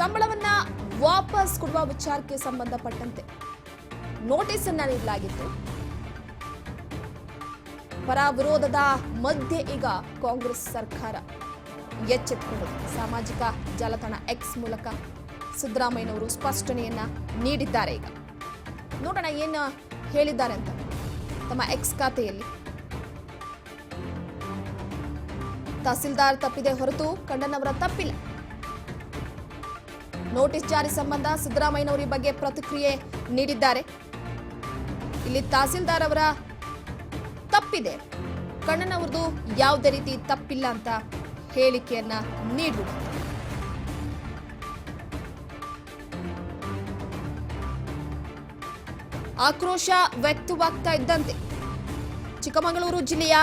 ಸಂಬಳವನ್ನ ವಾಪಸ್ ಕೊಡುವ ವಿಚಾರಕ್ಕೆ ಸಂಬಂಧಪಟ್ಟಂತೆ ನೋಟಿಸ್ ಅನ್ನ ನೀಡಲಾಗಿತ್ತು. ಪರ ವಿರೋಧದ ಮಧ್ಯೆ ಈಗ ಕಾಂಗ್ರೆಸ್ ಸರ್ಕಾರ ಎಚ್ಚೆತ್ತುಕೊಂಡಿದೆ. ಸಾಮಾಜಿಕ ಜಾಲತಾಣ ಎಕ್ಸ್ ಮೂಲಕ ಸಿದ್ದರಾಮಯ್ಯನವರು ಸ್ಪಷ್ಟನೆಯನ್ನ ನೀಡಿದ್ದಾರೆ ಈಗ. ನೋಡೋಣ ಏನು ಹೇಳಿದ್ದಾರೆ ಅಂತ ತಮ್ಮ ಎಕ್ಸ್ ಖಾತೆಯಲ್ಲಿ. ತಹಸೀಲ್ದಾರ್ ತಪ್ಪಿದೆ ಹೊರತು ಕಣ್ಣನವರ ತಪ್ಪಿಲ್ಲ. ನೋಟಿಸ್ ಜಾರಿ ಸಂಬಂಧ ಸಿದ್ದರಾಮಯ್ಯನವರ ಬಗ್ಗೆ ಪ್ರತಿಕ್ರಿಯೆ ನೀಡಿದ್ದಾರೆ. ಇಲ್ಲಿ ತಹಸೀಲ್ದಾರ್ ಅವರ ತಪ್ಪಿದೆ. ಕಣ್ಣನವ್ರದ್ದು ಯಾವುದೇ ರೀತಿ ತಪ್ಪಿಲ್ಲ ಅಂತ ಹೇಳಿಕೆಯನ್ನ ನೀಡು ಆಕ್ರೋಶ ವ್ಯಕ್ತವಾಗ್ತಾ ಇದ್ದಂತೆ. ಚಿಕ್ಕಮಗಳೂರು ಜಿಲ್ಲೆಯ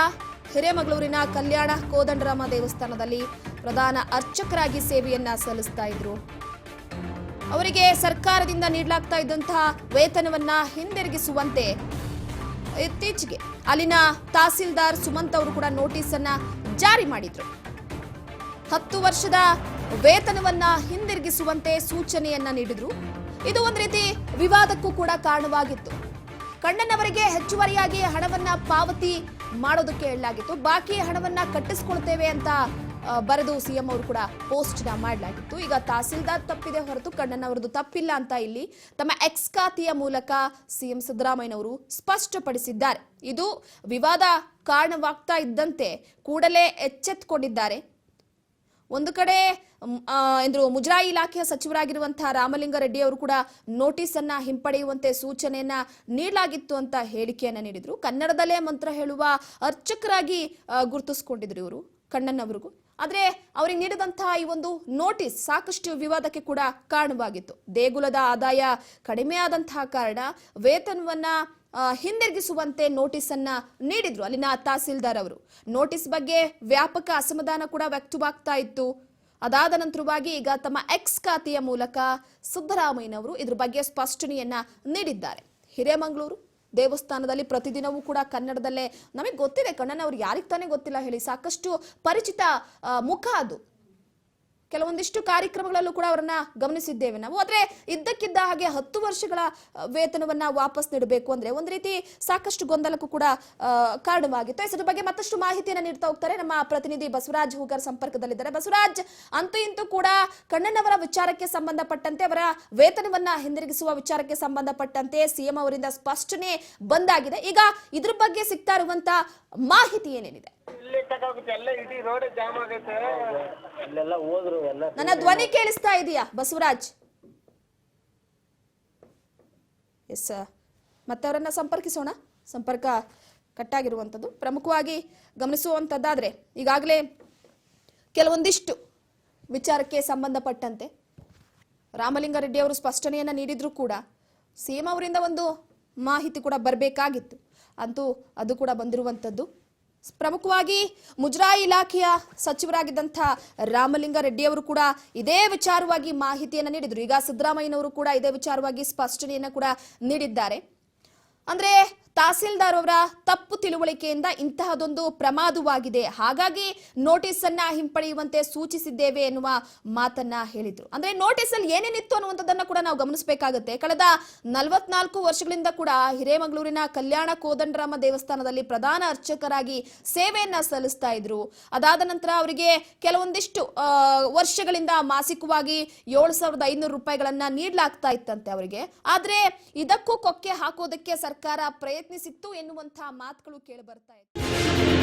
ಹಿರೇಮಗಳೂರಿನ ಕಲ್ಯಾಣ ಕೋದಂಡರಾಮ ದೇವಸ್ಥಾನದಲ್ಲಿ ಪ್ರಧಾನ ಅರ್ಚಕರಾಗಿ ಸೇವೆಯನ್ನ ಸಲ್ಲಿಸ್ತಾ ಇದ್ರು. ಅವರಿಗೆ ಸರ್ಕಾರದಿಂದ ನೀಡಲಾಗ್ತಾ ಇದ್ದಂತಹ ವೇತನವನ್ನ ಹಿಂದಿರುಗಿಸುವಂತೆ ಇತ್ತೀಚೆಗೆ ಅಲ್ಲಿನ ತಹಸೀಲ್ದಾರ್ ಸುಮಂತ್ ಅವರು ಕೂಡ ನೋಟಿಸ್ ಅನ್ನ ಜಾರಿ ಮಾಡಿದ್ರು. ಹತ್ತು ವರ್ಷದ ವೇತನವನ್ನ ಹಿಂದಿರುಗಿಸುವಂತೆ ಸೂಚನೆಯನ್ನ ನೀಡಿದ್ರು. ಇದು ಒಂದು ರೀತಿ ವಿವಾದಕ್ಕೂ ಕೂಡ ಕಾರಣವಾಗಿತ್ತು. ಕಣ್ಣನವರಿಗೆ ಹೆಚ್ಚುವರಿಯಾಗಿ ಹಣವನ್ನ ಪಾವತಿ ಮಾಡೋದಕ್ಕೆ ಹೇಳಲಾಗಿತ್ತು ಬಾಕಿ ಹಣವನ್ನ ಕಟ್ಟಿಸ್ಕೊಳ್ತೇವೆ ಅಂತ ಬರೆದು ಸಿಎಂ ಅವರು ಕೂಡ ಪೋಸ್ಟ್ನ ಮಾಡಲಾಗಿತ್ತು. ಈಗ ತಹಸೀಲ್ದಾರ್ ತಪ್ಪಿದೆ ಹೊರತು ಕಣ್ಣನವರದು ತಪ್ಪಿಲ್ಲ ಅಂತ ಇಲ್ಲಿ ತಮ್ಮ ಎಕ್ಸ್ ಖಾತೆಯ ಮೂಲಕ ಸಿಎಂ ಸಿದ್ದರಾಮಯ್ಯನವರು ಸ್ಪಷ್ಟಪಡಿಸಿದ್ದಾರೆ. ಇದು ವಿವಾದ ಕಾರಣವಾಗ್ತಾ ಇದ್ದಂತೆ ಕೂಡಲೇ ಎಚ್ಚೆತ್ತುಕೊಂಡಿದ್ದಾರೆ ಒಂದು ಕಡೆ ಎಂದ್ರು ಮುಜರಾಯಿ ಇಲಾಖೆಯ ಸಚಿವರಾಗಿರುವಂತಹ ರಾಮಲಿಂಗಾರೆಡ್ಡಿ ಅವರು ಕೂಡ ನೋಟಿಸ್ ಅನ್ನ ಹಿಂಪಡೆಯುವಂತೆ ಸೂಚನೆಯನ್ನ ನೀಡಲಾಗಿತ್ತು ಅಂತ ಹೇಳಿಕೆಯನ್ನ ನೀಡಿದ್ರು. ಕನ್ನಡದಲ್ಲೇ ಮಂತ್ರ ಹೇಳುವ ಅರ್ಚಕರಾಗಿ ಗುರುತಿಸಿಕೊಂಡಿದ್ರು ಇವರು ಕಣ್ಣನ್ನವರಿಗೂ ಆದ್ರೆ ಅವರಿಗೆ ನೀಡಿದಂತಹ ಈ ಒಂದು ನೋಟಿಸ್ ಸಾಕಷ್ಟು ವಿವಾದಕ್ಕೆ ಕೂಡ ಕಾರಣವಾಗಿತ್ತು. ದೇಗುಲದ ಆದಾಯ ಕಡಿಮೆ ಆದಂತಹ ಕಾರಣ ವೇತನವನ್ನ ಹಿಂದಿರುಗಿಸುವಂತೆ ನೋಟಿಸ್ ಅನ್ನ ನೀಡಿದ್ರು ಅಲ್ಲಿನ ತಹಸೀಲ್ದಾರ್ ಅವರು. ನೋಟಿಸ್ ಬಗ್ಗೆ ವ್ಯಾಪಕ ಅಸಮಾಧಾನ ಕೂಡ ವ್ಯಕ್ತವಾಗ್ತಾ ಇತ್ತು. ಅದಾದ ನಂತರವಾಗಿ ಈಗ ತಮ್ಮ ಎಕ್ಸ್ ಖಾತೆಯ ಮೂಲಕ ಸಿದ್ದರಾಮಯ್ಯನವರು ಇದ್ರ ಬಗ್ಗೆ ಸ್ಪಷ್ಟನೆಯನ್ನ ನೀಡಿದ್ದಾರೆ. ಹಿರೇಮಂಗಳೂರು ದೇವಸ್ಥಾನದಲ್ಲಿ ಪ್ರತಿದಿನವೂ ಕೂಡ ಕನ್ನಡದಲ್ಲೇ. ನಮಗೆ ಗೊತ್ತಿದೆ ಕಣ್ಣನವ್ರು ಯಾರಿಗೆ ತಾನೇ ಗೊತ್ತಿಲ್ಲ ಹೇಳಿ. ಸಾಕಷ್ಟು ಪರಿಚಿತ ಮುಖ ಅದು. ಕೆಲವೊಂದಿಷ್ಟು ಕಾರ್ಯಕ್ರಮಗಳಲ್ಲೂ ಕೂಡ ಅವರನ್ನ ಗಮನಿಸಿದ್ದೇವೆ ನಾವು. ಆದ್ರೆ ಇದ್ದಕ್ಕಿದ್ದ ಹಾಗೆ ಹತ್ತು ವರ್ಷಗಳ ವೇತನವನ್ನ ವಾಪಸ್ ನೀಡಬೇಕು ಅಂದ್ರೆ ಒಂದು ರೀತಿ ಸಾಕಷ್ಟು ಗೊಂದಲಕ್ಕೂ ಕೂಡ ಕಾರಣವಾಗಿತ್ತು. ಇದರ ಬಗ್ಗೆ ಮತ್ತಷ್ಟು ಮಾಹಿತಿಯನ್ನು ನೀಡ್ತಾ ಹೋಗ್ತಾರೆ ನಮ್ಮ ಪ್ರತಿನಿಧಿ ಬಸವರಾಜ್ ಹೂಗರ್ ಸಂಪರ್ಕದಲ್ಲಿದ್ದಾರೆ. ಬಸವರಾಜ್, ಅಂತೂ ಇಂತೂ ಕೂಡ ಕಣ್ಣನವರ ವಿಚಾರಕ್ಕೆ ಸಂಬಂಧಪಟ್ಟಂತೆ, ಅವರ ವೇತನವನ್ನ ಹಿಂದಿರುಗಿಸುವ ವಿಚಾರಕ್ಕೆ ಸಂಬಂಧಪಟ್ಟಂತೆ ಸಿಎಂ ಅವರಿಂದ ಸ್ಪಷ್ಟನೆ ಬಂದಾಗಿದೆ. ಈಗ ಇದ್ರ ಬಗ್ಗೆ ಸಿಗ್ತಾ ಇರುವಂತ ಮಾಹಿತಿ ಏನೇನಿದೆ? ಅಲ್ಲೆಲ್ಲ ಹೋದ್ರು ಎಲ್ಲ ನನ್ನ ಧ್ವನಿ ಕೇಳಿಸ್ತಾ ಇದೆಯಾ ಬಸವರಾಜ್? ಎಸ್ ಮತ್ತೆ ಅವರನ್ನ ಸಂಪರ್ಕಿಸೋಣ. ಸಂಪರ್ಕ ಕಟ್ಟಾಗಿರುವಂಥದ್ದು. ಪ್ರಮುಖವಾಗಿ ಗಮನಿಸುವಂತದ್ದಾದ್ರೆ ಈಗಾಗಲೇ ಕೆಲವೊಂದಿಷ್ಟು ವಿಚಾರಕ್ಕೆ ಸಂಬಂಧಪಟ್ಟಂತೆ ರಾಮಲಿಂಗಾರೆಡ್ಡಿ ಅವರು ಸ್ಪಷ್ಟನೆಯನ್ನ ನೀಡಿದ್ರು ಕೂಡ ಸಿಎಂ ಅವರಿಂದ ಒಂದು ಮಾಹಿತಿ ಕೂಡ ಬರಬೇಕಾಗಿತ್ತು. ಅಂತೂ ಅದು ಕೂಡ ಬಂದಿರುವಂಥದ್ದು. ಪ್ರಮುಖವಾಗಿ ಮುಜರಾಯಿ ಇಲಾಖೆಯ ಸಚಿವರಾಗಿದ್ದಂಥ ರಾಮಲಿಂಗಾರೆಡ್ಡಿ ಅವರು ಕೂಡ ಇದೇ ವಿಚಾರವಾಗಿ ಮಾಹಿತಿಯನ್ನು ನೀಡಿದರು. ಈಗ ಸಿದ್ದರಾಮಯ್ಯನವರು ಕೂಡ ಇದೇ ವಿಚಾರವಾಗಿ ಸ್ಪಷ್ಟನೆಯನ್ನು ಕೂಡ ನೀಡಿದ್ದಾರೆ. ಅಂದ್ರೆ ತಹಸೀಲ್ದಾರ್ ಅವರ ತಪ್ಪು ತಿಳುವಳಿಕೆಯಿಂದ ಇಂತಹದೊಂದು ಪ್ರಮಾದವಾಗಿದೆ. ಹಾಗಾಗಿ ನೋಟಿಸ್ ಅನ್ನ ಹಿಂಪಡೆಯುವಂತೆ ಸೂಚಿಸಿದ್ದೇವೆ ಎನ್ನುವ ಮಾತನ್ನ ಹೇಳಿದ್ರು. ಅಂದ್ರೆ ನೋಟಿಸ್ ಅಲ್ಲಿ ಏನೇನಿತ್ತು ಅನ್ನುವಂಥದ್ದನ್ನ ಕೂಡ ನಾವು ಗಮನಿಸಬೇಕಾಗುತ್ತೆ. ಕಳೆದ ನಲವತ್ನಾಲ್ಕು ವರ್ಷಗಳಿಂದ ಕೂಡ ಹಿರೇಮಗಳೂರಿನ ಕಲ್ಯಾಣ ಕೋದಂಡರಾಮ ದೇವಸ್ಥಾನದಲ್ಲಿ ಪ್ರಧಾನ ಅರ್ಚಕರಾಗಿ ಸೇವೆಯನ್ನ ಸಲ್ಲಿಸ್ತಾ ಇದ್ರು. ಅದಾದ ನಂತರ ಅವರಿಗೆ ಕೆಲವೊಂದಿಷ್ಟು ವರ್ಷಗಳಿಂದ ಮಾಸಿಕವಾಗಿ ಏಳು ಸಾವಿರದ ಐನೂರು ರೂಪಾಯಿಗಳನ್ನ ನೀಡಲಾಗ್ತಾ ಇತ್ತಂತೆ ಅವರಿಗೆ. ಆದ್ರೆ ಇದಕ್ಕೂ ಕೊಕ್ಕೆ ಹಾಕೋದಕ್ಕೆ ಸರ್ಕಾರ ಪ್ರಯತ್ನಿಸಿತ್ತು ಎನ್ನುವಂತಹ ಮಾತುಗಳು ಕೇಳಿ ಬರ್ತಾ ಇದೆ